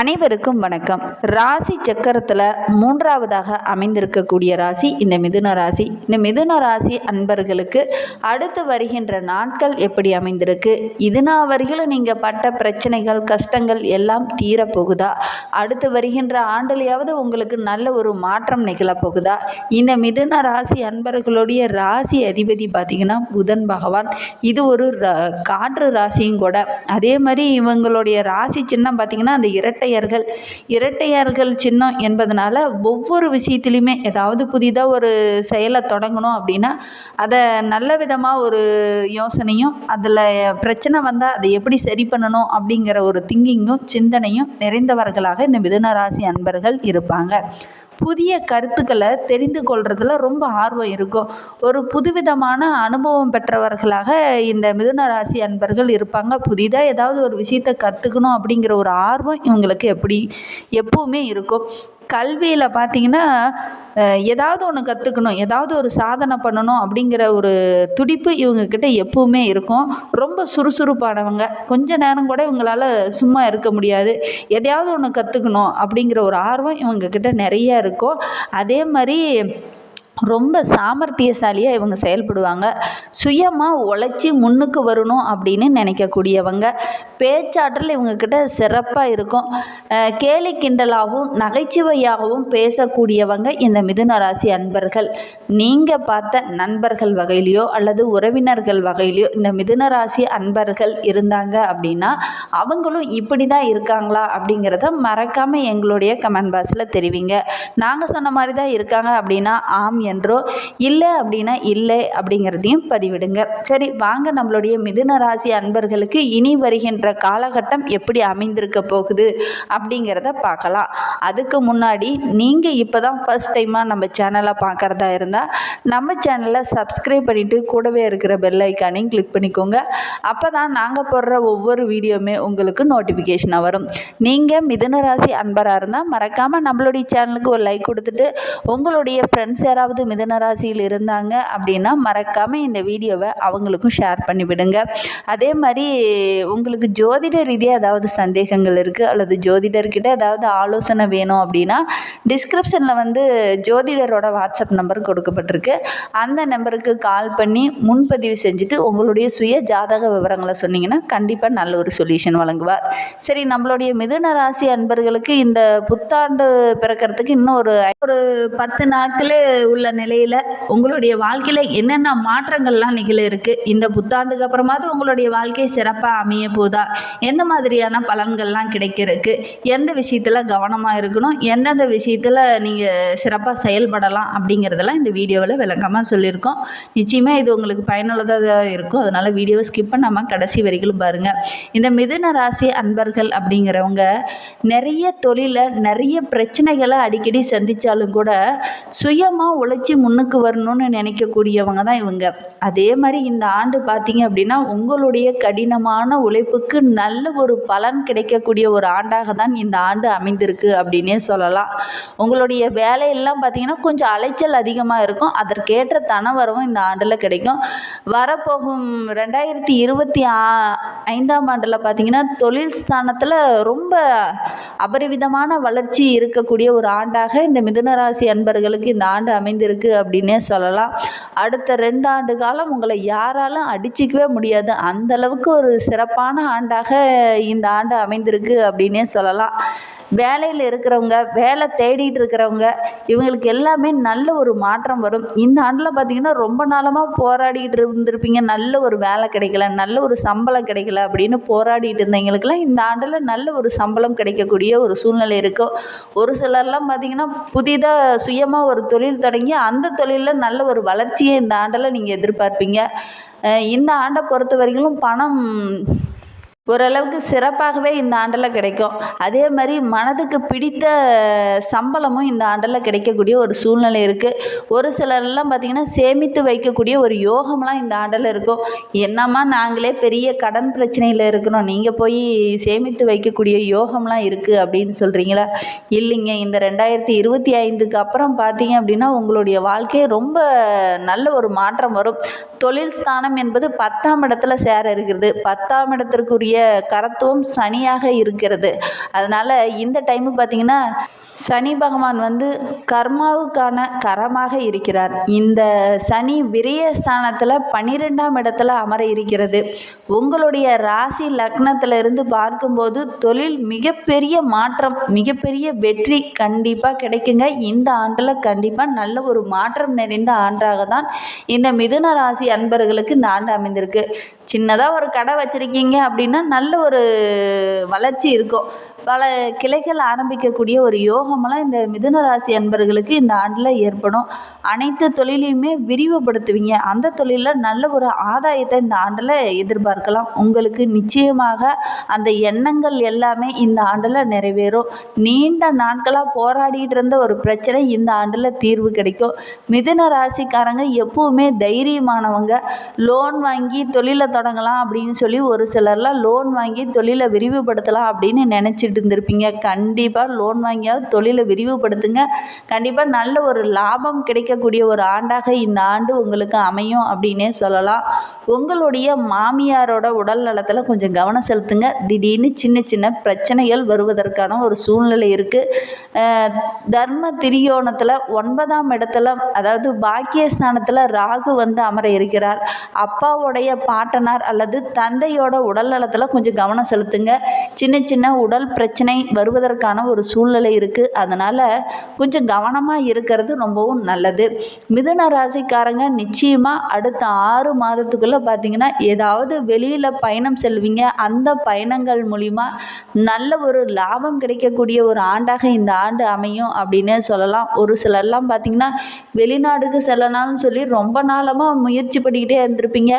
அனைவருக்கும் வணக்கம். ராசி சக்கரத்தில் மூன்றாவதாக அமைந்திருக்கக்கூடிய ராசி இந்த மிதுன ராசி. இந்த மிதுன ராசி அன்பர்களுக்கு அடுத்து வருகின்ற நாட்கள் எப்படி அமைந்திருக்கு? இதுனா வரையிலும் நீங்கள் பட்ட பிரச்சனைகள் கஷ்டங்கள் எல்லாம் தீரப்போகுதா? அடுத்து வருகின்ற ஆண்டுலையாவது உங்களுக்கு நல்ல ஒரு மாற்றம் நிகழப்போகுதா? இந்த மிதுன ராசி அன்பர்களுடைய ராசி அதிபதி பார்த்திங்கன்னா புதன் பகவான். இது ஒரு காற்று ராசியும் கூட. அதே மாதிரி இவங்களுடைய ராசி சின்னம் பார்த்திங்கன்னா அந்த இரட்டையர்கள். இரட்டையர்கள் சின்னம் என்பதனால ஒவ்வொரு விஷயத்துலையுமே ஏதாவது புதிதாக ஒரு செயலை தொடங்கணும் அப்படின்னா அதை நல்ல விதமாக ஒரு யோசனையும் அதில் பிரச்சனை வந்தால் அதை எப்படி சரி பண்ணணும் அப்படிங்கிற ஒரு திங்கிங்கும் சிந்தனையும் நிறைந்தவர்களாக இந்த மிதுன ராசி அன்பர்கள் இருப்பாங்க. புதிய கருத்துக்களை தெரிந்து கொள்றதுல ரொம்ப ஆர்வம் இருக்கும். ஒரு புதுவிதமான அனுபவம் பெற்றவர்களாக இந்த மிதுன ராசி அன்பர்கள் இருப்பாங்க. புதிதாக ஏதாவது ஒரு விஷயத்தை கற்றுக்கணும் அப்படிங்கிற ஒரு ஆர்வம் இவங்களுக்கு எப்படி எப்பவுமே இருக்கும். கல்வியில் பார்த்தீங்கன்னா ஏதாவது ஒன்று கற்றுக்கணும் ஏதாவது ஒரு சாதனை பண்ணணும் அப்படிங்கிற ஒரு துடிப்பு இவங்கக்கிட்ட எப்பவுமே இருக்கும். ரொம்ப சுறுசுறுப்பானவங்க. கொஞ்ச நேரம் கூட இவங்களால சும்மா இருக்க முடியாது. எதையாவது ஒன்று கற்றுக்கணும் அப்படிங்கிற ஒரு ஆர்வம் இவங்கக்கிட்ட நிறைய இருக்கும். அதே மாதிரி ரொம்ப சாமர்த்தியசாலியாக இவங்க செயல்படுவாங்க. சுயமாக உழைச்சி முன்னுக்கு வரணும் அப்படின்னு நினைக்கக்கூடியவங்க. பேச்சாற்றல் இவங்கக்கிட்ட சிறப்பாக இருக்கும். கேலி கிண்டலாகவும் நகைச்சுவையாகவும் பேசக்கூடியவங்க இந்த மிதுன ராசி அன்பர்கள். நீங்கள் பார்த்த நண்பர்கள் வகையிலையோ அல்லது உறவினர்கள் வகையிலையோ இந்த மிதுன ராசி அன்பர்கள் இருந்தாங்க அப்படின்னா அவங்களும் இப்படி தான் இருக்காங்களா அப்படிங்கிறத மறக்காமல் எங்களுடைய கமெண்ட் பாக்ஸில் தெரிவிங்க. நாங்கள் சொன்ன மாதிரி தான் இருக்காங்க அப்படின்னா ஆம் என்றோ இல்லை அப்படின்னா இல்லை அப்படிங்கிறதையும் பதிவிடுங்க. சரி வாங்க நம்மளுடைய மிதுன ராசி அன்பர்களுக்கு இனி வருகின்ற காலகட்டம் எப்படி அமைந்திருக்க போகுது அப்படிங்கிறத பார்க்கலாம். அதுக்கு முன்னாடி நீங்கள் இப்போ தான் ஃபஸ்ட் டைமாக நம்ம சேனலை பார்க்குறதா இருந்தால் நம்ம சேனலை சப்ஸ்கிரைப் பண்ணிவிட்டு கூடவே இருக்கிற பெல் ஐக்கானையும் கிளிக் பண்ணிக்கோங்க. அப்போ தான் நாங்கள் போடுற ஒவ்வொரு வீடியோவுமே உங்களுக்கு நோட்டிஃபிகேஷனாக வரும். நீங்கள் மிதுன ராசி அன்பராக இருந்தால் மறக்காமல் நம்மளுடைய சேனலுக்கு ஒரு லைக் கொடுத்துட்டு உங்களுடைய ஃப்ரெண்ட்ஸ் யாராவது மிதுன ராசியில் இருந்தாங்க அப்படின்னா மறக்காமல் இந்த வீடியோவை அவங்களுக்கும் ஷேர் பண்ணி விடுங்க. அதே மாதிரி உங்களுக்கு ஜோதிட ரீதியாக ஏதாவது சந்தேகங்கள் இருக்குது அல்லது ஜோதிடர்கிட்ட ஏதாவது ஆலோசனை வேணும் அப்படின்னா டிஸ்கிரிப்ஷனில் வந்து ஜோதிடரோட வாட்ஸ்அப் நம்பர் கொடுக்கப்பட்டிருக்கு. அந்த நம்பருக்கு கால் பண்ணி முன்பதிவு செஞ்சுட்டு உங்களுடைய சுய ஜாதக விவரங்களை சொன்னீங்கன்னா கண்டிப்பாக நல்ல ஒரு சொல்யூஷன் வழங்குவார். சரி நம்மளுடைய மிதுன ராசி அன்பர்களுக்கு இந்த புத்தாண்டு பிறக்கிறதுக்கு இன்னும் ஒரு ஒரு பத்து நாட்களே உள்ள நிலையில் உங்களுடைய வாழ்க்கையில் என்னென்ன மாற்றங்கள்லாம் நிகழ இருக்குது இந்த புத்தாண்டுக்கு அப்புறமாவது உங்களுடைய வாழ்க்கை சிறப்பாக அமைய போதா? எந்த மாதிரியான பலன்கள்லாம் கிடைக்கிறதுக்கு எந்த விஷயத்தில் கவனமாக இருக்கணும்? எந்தெந்த விஷயத்தில் நீங்கள் சிறப்பாக செயல்படலாம்? அப்படிங்கிறதெல்லாம் இந்த வீடியோவில் விளக்கமாக சொல்லியிருக்கோம். நிச்சயமாக இது உங்களுக்கு பயனுள்ளதாக இருக்கும். அதனால் வீடியோவை ஸ்கிப் பண்ணாமல் கடைசி வரைக்கும் பாருங்கள் இந்த மிதுன ராசி அன்பர்கள் அப்படிங்கிறவங்க நிறைய தொழிலை நிறைய பிரச்சனைகளை அடிக்கடி சந்தித்தாலும் கூட சுயமாக உழைச்சி முன்னுக்கு வரணும்னு நினைக்கக்கூடியவங்க தான் இவங்க. அதே மாதிரி இந்த ஆண்டு பார்த்தீங்க அப்படின்னா உங்களுடைய கடினமான உழைப்புக்கு நல்ல ஒரு பலன் கிடைக்கக்கூடிய ஒரு ஆண்டாக தான் இந்த ஆண்டு அமைந்திருக்கு அப்படின்னே சொல்லலாம். உங்களுடைய வேலையெல்லாம் பார்த்தீங்கன்னா கொஞ்சம் அலைச்சல் அதிகமாக இருக்கும். அதற்கேற்ற தனவரவும் இந்த ஆண்டில் கிடைக்கும். வரப்போகும் ரெண்டாயிரத்தி இருபத்தி ஆ ஐந்தாம் ஆண்டில் பார்த்தீங்கன்னா தொழில் ஸ்தானத்தில் ரொம்ப அபரிவிதமான வளர்ச்சி இருக்கக்கூடிய ஒரு ஆண்டாக இந்த மிதுனராசி அன்பர்களுக்கு இந்த ஆண்டு அமைந்திருக்கு அப்படின்னே சொல்லலாம். அடுத்த ரெண்டு ஆண்டு காலம் உங்களை யாராலும் அடிச்சிக்கவே முடியாது. அந்தளவுக்கு ஒரு சிறப்பான ஆண்டாக இந்த ஆண்டு அமைந்திருக்கு அப்படின்னே சொல்லலாம். வேலையில் இருக்கிறவங்க வேலை தேடிட்டு இருக்கிறவங்க இவங்களுக்கு எல்லாமே நல்ல ஒரு மாற்றம் வரும். இந்த ஆண்டில் பார்த்தீங்கன்னா ரொம்ப நாளமாக போராடிட்டு இருந்திருப்பீங்க. நல்ல ஒரு வேலை கிடைக்கல நல்ல ஒரு சம்பளம் கிடைக்கல அப்படின்னு போராடிட்டு இருந்தவங்களுக்குலாம் இந்த ஆண்டில் நல்ல ஒரு சம்பளம் கிடைக்கக்கூடிய ஒரு சூழ்நிலை இருக்கும் ஒரு சிலர்லாம் பார்த்தீங்கன்னா புதிதாக சுயமாக ஒரு தொழில் தொடங்கி அந்த தொழிலில் நல்ல ஒரு வளர்ச்சியை இந்த ஆண்டில் நீங்கள் எதிர்பார்ப்பீங்க. இந்த ஆண்டை பொறுத்த வரைக்கும் பணம் ஓரளவுக்கு சிறப்பாகவே இந்த ஆண்டில் கிடைக்கும். அதே மாதிரி மனதுக்கு பிடித்த சம்பளமும் இந்த ஆண்டில் கிடைக்கக்கூடிய ஒரு சூழ்நிலை இருக்குது ஒரு சிலர்லாம் பார்த்திங்கன்னா சேமித்து வைக்கக்கூடிய ஒரு யோகம்லாம் இந்த ஆண்டில் இருக்கும். என்னம்மா நாங்களே பெரிய கடன் பிரச்சனையில் இருக்கிறோம். நீங்கள் போய் சேமித்து வைக்கக்கூடிய யோகம்லாம் இருக்குது அப்படின்னு சொல்கிறீங்களா இல்லைங்க. இந்த ரெண்டாயிரத்தி இருபத்தி ஐந்துக்கு அப்புறம் பார்த்தீங்க அப்படின்னா உங்களுடைய வாழ்க்கையை ரொம்ப நல்ல ஒரு மாற்றம் வரும். தொழில் ஸ்தானம் என்பது பத்தாம் இடத்துல சேர இருக்கிறது. பத்தாம் இடத்திற்குரிய செய்யக்கூடிய கரத்துவம் சனியாக இருக்கிறது. அதனால் இந்த டைமு பார்த்திங்கன்னா சனி பகவான் வந்து கர்மாவுக்கான கரமாக இருக்கிறார். இந்த சனி விரயஸ்தானத்தில் பன்னிரெண்டாம் இடத்துல அமர இருக்கிறது. உங்களுடைய ராசி லக்னத்தில் இருந்து பார்க்கும்போது தொழில் மிகப்பெரிய மாற்றம் மிகப்பெரிய வெற்றி கண்டிப்பாக கிடைக்குங்க. இந்த ஆண்டில் கண்டிப்பாக நல்ல ஒரு மாற்றம் நிறைந்த ஆண்டாக தான் இந்த மிதுன ராசி அன்பர்களுக்கு இந்த ஆண்டு அமைந்திருக்கு. சின்னதாக ஒரு கடை வச்சுருக்கீங்க அப்படின்னா நல்ல ஒரு வளர்ச்சி இருக்கும். பல கிளைகள் ஆரம்பிக்கக்கூடிய ஒரு யோகமெல்லாம் இந்த மிதுன ராசி அன்பர்களுக்கு இந்த ஆண்டில் ஏற்படும். அனைத்து தொழிலையுமே விரிவுபடுத்துவீங்க. அந்த தொழிலில் நல்ல ஒரு ஆதாயத்தை இந்த ஆண்டில் எதிர்பார்க்கலாம். உங்களுக்கு நிச்சயமாக அந்த எண்ணங்கள் எல்லாமே இந்த ஆண்டில் நிறைவேறும். நீண்ட நாட்களாக போராடிட்டு இருந்த ஒரு பிரச்சனை இந்த ஆண்டில் தீர்வு கிடைக்கும். மிதுன ராசிக்காரங்க எப்பவுமே தைரியமானவங்க. லோன் வாங்கி தொழிலை தொடங்கலாம் அப்படின்னு சொல்லி ஒரு சிலர்லாம் லோன் வாங்கி தொழிலை விரிவுபடுத்தலாம் அப்படின்னு நினச்சிட்டு இருந்திருப்பீங்க கண்டிப்பாக லோன் வாங்கியாவது தொழிலை விரிவுபடுத்துங்க. கண்டிப்பாக நல்ல ஒரு லாபம் கிடைக்கக்கூடிய ஒரு ஆண்டாக இந்த ஆண்டு உங்களுக்கு அமையும் அப்படின்னே சொல்லலாம். உங்களுடைய மாமியாரோட உடல் நலத்தில் கொஞ்சம் கவனம் செலுத்துங்க. திடீர்னு சின்ன சின்ன பிரச்சனைகள் வருவதற்கான ஒரு சூழ்நிலை இருக்குது தர்ம திரியோணத்தில் ஒன்பதாம் இடத்துல அதாவது பாக்கியஸ்தானத்தில் ராகு வந்து அமர இருக்கிறார். அப்பாவுடைய பாட்டனார் அல்லது தந்தையோட உடல் நலத்தில் கொஞ்சம் கவனம் செலுத்துங்க. சின்ன சின்ன உடல் பிரச்சனை வருவதற்கான ஒரு சூழ்நிலை இருக்குது அதனால் கொஞ்சம் கவனமாக இருக்கிறது ரொம்பவும் நல்லது. மிதுன ராசிக்காரங்க நிச்சயமாக அடுத்த ஆறு மாதத்துக்குள்ளே பார்த்தீங்கன்னா ஏதாவது வெளியில் பயணம் செல்வீங்க. அந்த பயணங்கள் மூலிமா நல்ல ஒரு லாபம் கிடைக்கக்கூடிய ஒரு ஆண்டாக இந்த ஆண்டு அமையும் அப்படின்னு சொல்லலாம். ஒரு சிலர்லாம் பார்த்தீங்கன்னா வெளிநாடுக்கு செல்லனாலும் சொல்லி ரொம்ப நாளமாக முயற்சி பண்ணிக்கிட்டே இருந்திருப்பீங்க.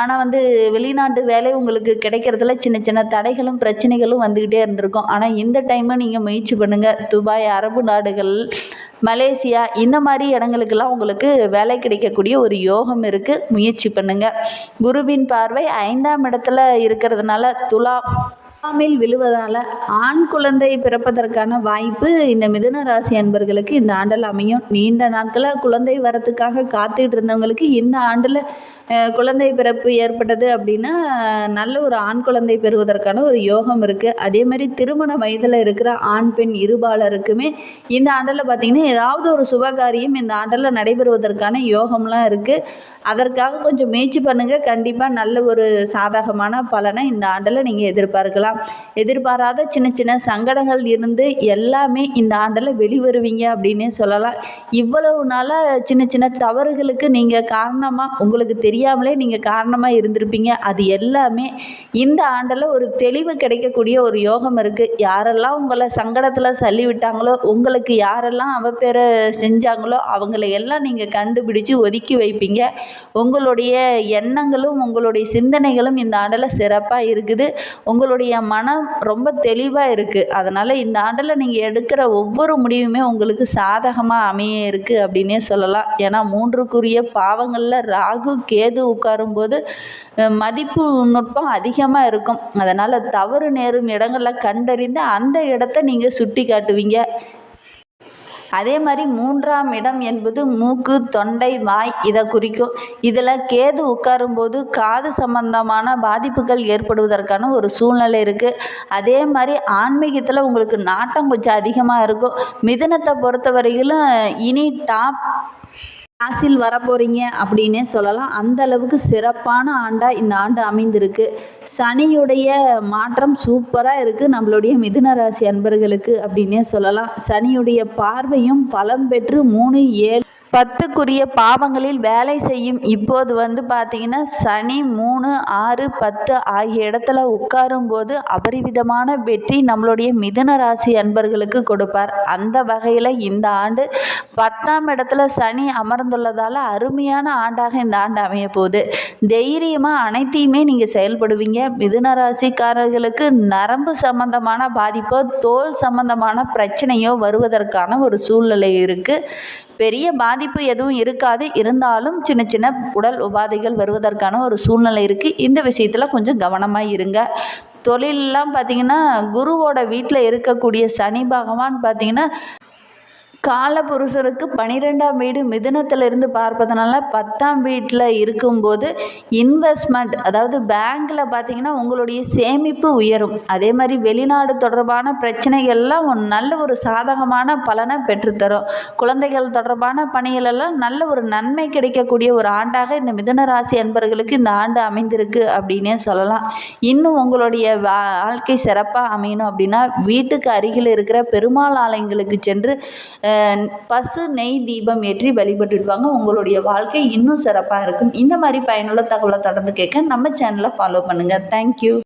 ஆனால் வந்து வெளிநாட்டு வேலை உங்களுக்கு கிடைக்கிறதுல சின்ன சின்ன தடைகளும் பிரச்சனைகளும் வந்துக்கிட்டே இருந்திருக்கும். ஆனால் இந்த டைமு நீங்கள் முயற்சி பண்ணுங்கள் துபாய் அரபு நாடுகள் மலேசியா இந்த மாதிரி இடங்களுக்கெல்லாம் உங்களுக்கு வேலை கிடைக்கக்கூடிய ஒரு யோகம் இருக்குது முயற்சி பண்ணுங்கள் குருவின் பார்வை ஐந்தாம் இடத்துல இருக்கிறதுனால துலா துலாமில் விழுவதால் ஆண் குழந்தை பிறப்பதற்கான வாய்ப்பு இந்த மிதுன ராசி அன்பர்களுக்கு இந்த ஆண்டில் அமையும். நீண்ட நாட்களாக குழந்தை வரத்துக்காக காத்துட்டு இருந்தவங்களுக்கு இந்த ஆண்டில் குழந்தை பிறப்பு ஏற்பட்டது அப்படின்னா நல்ல ஒரு ஆண் குழந்தை பெறுவதற்கான ஒரு யோகம் இருக்குது அதே மாதிரி திருமண வயதில் இருக்கிற ஆண் பெண் இருபாலருக்குமே இந்த ஆண்டில் பார்த்திங்கன்னா ஏதாவது ஒரு சுபகாரியம் இந்த ஆண்டில் நடைபெறுவதற்கான யோகம்லாம் இருக்குது அதற்காக கொஞ்சம் முயற்சி பண்ணுங்கள் கண்டிப்பாக நல்ல ஒரு சாதகமான பலனை இந்த ஆண்டில் நீங்கள் எதிர்பார்க்கலாம். எதிர்பாராத சின்ன சின்ன சங்கடங்கள் இருந்து எல்லாமே இந்த ஆண்டில் வெளிவருவீங்க அப்படின்னே சொல்லலாம். இவ்வளவு நாளாக சின்ன சின்ன தவறுகளுக்கு நீங்கள் காரணமாக உங்களுக்கு தெரியாமலே நீங்கள் காரணமாக இருந்திருப்பீங்க. அது எல்லாமே இந்த ஆண்டில் ஒரு தெளிவு கிடைக்கக்கூடிய ஒரு யோகம் இருக்குது யாரெல்லாம் உங்களை சங்கடத்தில் சல்லி விட்டாங்களோ உங்களுக்கு யாரெல்லாம் அவப்பேரை செஞ்சாங்களோ அவங்கள எல்லாம் நீங்கள் கண்டுபிடிச்சு ஒதுக்கி வைப்பீங்க. உங்களுடைய எண்ணங்களும் உங்களுடைய சிந்தனைகளும் இந்த ஆண்டில் சிறப்பாக இருக்குது. உங்களுடைய மனம் ரொம்ப தெளிவாக இருக்குது அதனால் இந்த ஆண்டில் நீங்கள் எடுக்கிற ஒவ்வொரு முடிவுமே உங்களுக்கு சாதகமாக அமைய இருக்குது அப்படின்னே சொல்லலாம். ஏன்னா மூன்றுக்குரிய பாவங்களில் ராகு கேது உட்காரும்போது மதிப்பு நுட்பம் அதிகமாக இருக்கும். அதனால் தவறு நேரும் இடங்களில் கண்டறிந்து அந்த இடத்த நீங்கள் சுட்டி காட்டுவீங்க அதே மாதிரி மூன்றாம் இடம் என்பது மூக்கு தொண்டை வாய் இதை குறிக்கும். இதில் கேது உட்காரும்போது காது சம்பந்தமான பாதிப்புகள் ஏற்படுவதற்கான ஒரு சூழ்நிலை இருக்குது அதே மாதிரி ஆன்மீகத்தில் உங்களுக்கு நாட்டம் கொஞ்சம் அதிகமாக இருக்கும். மிதுனத்தை பொறுத்தவரையிலும் இனி டாப் ராசியில் வரப்போகிறீங்க அப்படின்னே சொல்லலாம். அந்த அளவுக்கு சிறப்பான ஆண்டாக இந்த ஆண்டு அமைந்திருக்கு. சனியுடைய மாற்றம் சூப்பராக இருக்குது நம்மளுடைய மிதுன ராசி அன்பர்களுக்கு அப்படின்னே சொல்லலாம். சனியுடைய பார்வையும் பலம் பெற்று மூணு ஏழு பத்துக்குரிய பாவங்களில் வேலை செய்யும். இப்போது வந்து பார்த்தீங்கன்னா சனி மூணு ஆறு பத்து ஆகிய இடத்துல உட்காரும் போது அபரிவிதமான வெற்றி நம்மளுடைய மிதுன ராசி அன்பர்களுக்கு கொடுப்பார். அந்த வகையில் இந்த ஆண்டு பத்தாம் இடத்துல சனி அமர்ந்துள்ளதால் அருமையான ஆண்டாக இந்த ஆண்டு அமைய போகுது. தைரியமாக அனைத்தையுமே நீங்கள் செயல்படுவீங்க. மிதுன ராசிக்காரர்களுக்கு நரம்பு சம்பந்தமான பாதிப்போ தோல் சம்பந்தமான பிரச்சனையோ வருவதற்கான ஒரு சூழ்நிலை இருக்குது பெரிய பாதிப்பு எதுவும் இருக்காது. இருந்தாலும் சின்ன சின்ன உடல் உபாதைகள் வருவதற்கான ஒரு சூழ்நிலை இருக்குது இந்த விஷயத்தில் கொஞ்சம் கவனமாக இருங்க. தொழிலெலாம் பார்த்திங்கன்னா குருவோட வீட்டில் இருக்கக்கூடிய சனி பகவான் பார்த்திங்கன்னா காலபுருஷருக்கு பன்னிரெண்டாம் வீடு மிதுனத்திலிருந்து பார்ப்பதனால பத்தாம் வீட்டில் இருக்கும்போது இன்வெஸ்ட்மெண்ட் அதாவது பேங்க்கில் பார்த்தீங்கன்னா உங்களுடைய சேமிப்பு உயரும். அதே மாதிரி வெளிநாடு தொடர்பான பிரச்சனைகள்லாம் ஒரு நல்ல ஒரு சாதகமான பலனை பெற்றுத்தரும். குழந்தைகள் தொடர்பான பணிகளெல்லாம் நல்ல ஒரு நன்மை கிடைக்கக்கூடிய ஒரு ஆண்டாக இந்த மிதுன ராசி அன்பர்களுக்கு இந்த ஆண்டு அமைந்திருக்கு அப்படின்னே சொல்லலாம். இன்னும் உங்களுடைய வாழ்க்கை சிறப்பாக அமையணும் அப்படின்னா வீட்டுக்கு அருகில் இருக்கிற பெருமாள் ஆலயங்களுக்கு சென்று பசு நெய் தீபம் ஏற்றி வழிபட்டுடுவாங்க. உங்களுடைய வாழ்க்கை இன்னும் சிறப்பாக இருக்கும். இந்த மாதிரி பயனுள்ள தகவலை தொடர்ந்து கேட்க நம்ம சேனலை ஃபாலோ பண்ணுங்கள் தேங்க்யூ